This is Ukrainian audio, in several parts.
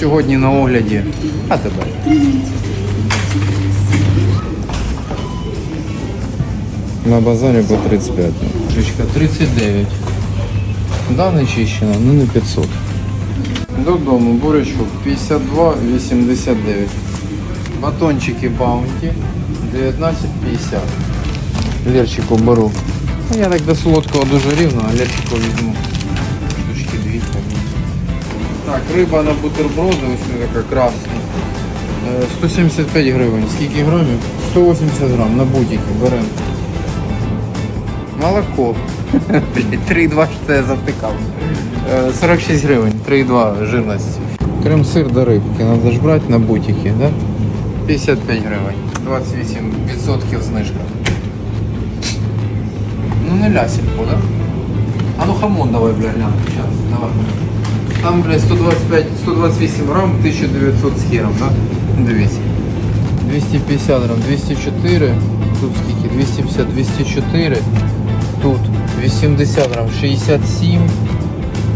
Сьогодні на огляді. А тебе. На базарі по 35. Крючка 39. Да, не чищена, ну не 500. Додому бурячок 52,89. Батончики баунті 19,50. Лерчику беру. Ну, я так до солодкого дуже рівно, а лерчику візьму. Так, риба на бутерброди, ось така красна. Е, 175 гривень. Скільки грамів? 180 грам на будь-які беремо. Молоко. 3,2 що я завтикав. Е, 46 гривень, 3,2 жирності. Крем сир до рибки. Треба ж брати на бутики, да? 55 гривень. 28% знижка. Ну не лясельку, да? А ну хамон давай, бля, глянь. Сейчас, давай. Там, бля, 125, 128 грам, 1900 з хером, да? Дивіться. 250 грам, 204, тут скільки? 250, 204, тут 80 грам, 67,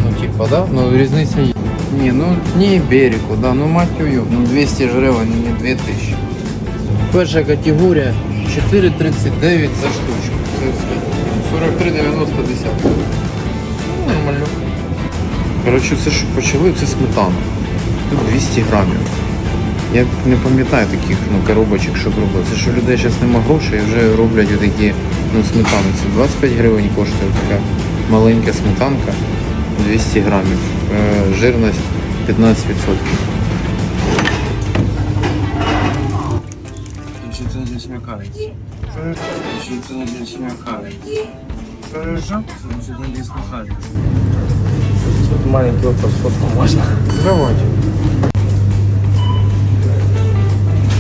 ну типа, да? Ну різниця є. Ні, ну не берегу, да, ну мать ее, ну 200 ж гривень, не 2000. Перша категорія 4,39 за штучку. Це 43,90 десятка. Коротше, це що почали, це сметана. Тут 200 грамів. Я не пам'ятаю таких ну, коробочок, щоб робили. Це що людей зараз нема грошей і вже роблять такі ну, сметани. Це 25 гривень коштує така маленька сметанка 200 грамів. Е, жирність 15%. Значить, це здесь. Значить, це здесь смякається. Хорошо? Не здесь смякається. Тут маленький вопрос, фотку можно. Давайте.